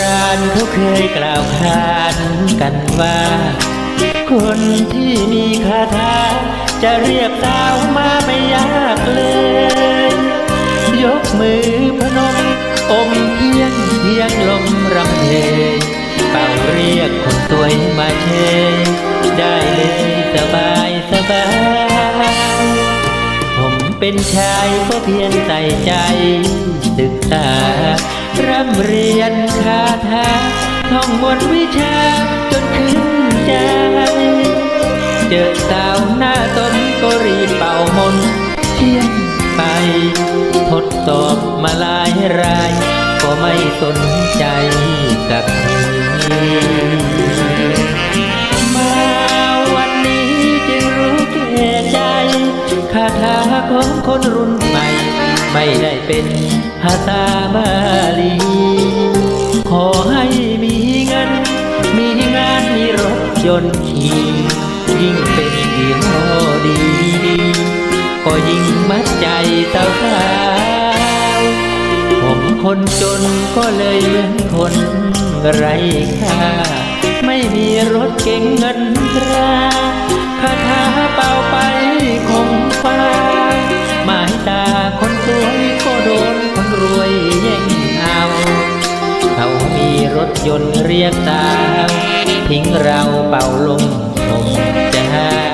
ราณเขาเคยกล่าวขานกันว่า คนที่มีคาถาจะเรียกสาวมาไม่ยากเลย ยกมือพนมอมเพียงเพียงลมรำเพยเป่าเรียกคนสวยมาเชยได้เลยสบายสบายผมเป็นชายก็เพียงใส่ใจศึกษาร่ำเรียน องมนวิชาจนขึ้นใจ เจอสาวหน้าตนก็รีบเป่ามนเพียงไป ทดสอบมาหลายราย ก็ไม่สนใจสักทีมาวันนี้จึงรู้แก่ใจคาถาของคนรุ่นใหม่ ไม่ได้เป็นภาษาบาลีขอให้ ยนต์ขี่ยิ่งเป็นยี่ห้อดี ก็ยิ่งมัดใจสาวสาวผมคนจนก็เลยเหมือนคนไร้ค่า ไม่มีรถเก่งเงินตราคาถาเป่า ถยนต์เรียกตามทิ้งเราเป่าลมลมจวัน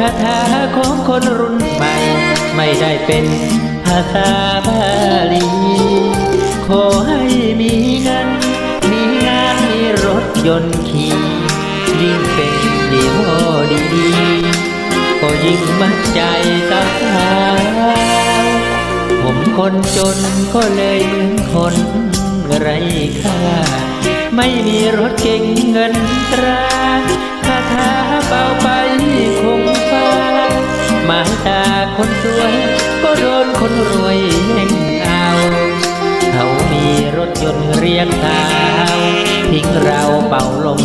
คาถาของคนรุ่นใหม่ ไม่ได้เป็นภาษาบาลี ขอให้มีเงิน มีงานมีรถยนต์ขี่ยิ่งเป็นยี่ห้อดีก็ยิ่งมัดใจสาวผมคนจนก็เลยเหมือนคนไร้ค่า ไม่มีรถเก่งเงินตราคาถาเป่าไปคงฟ้า หมายตาคนสวย ก็โดนคนรวยแย่งเอา เขามีรถยนต์เรียกสาวทิ้งเราเป่าลม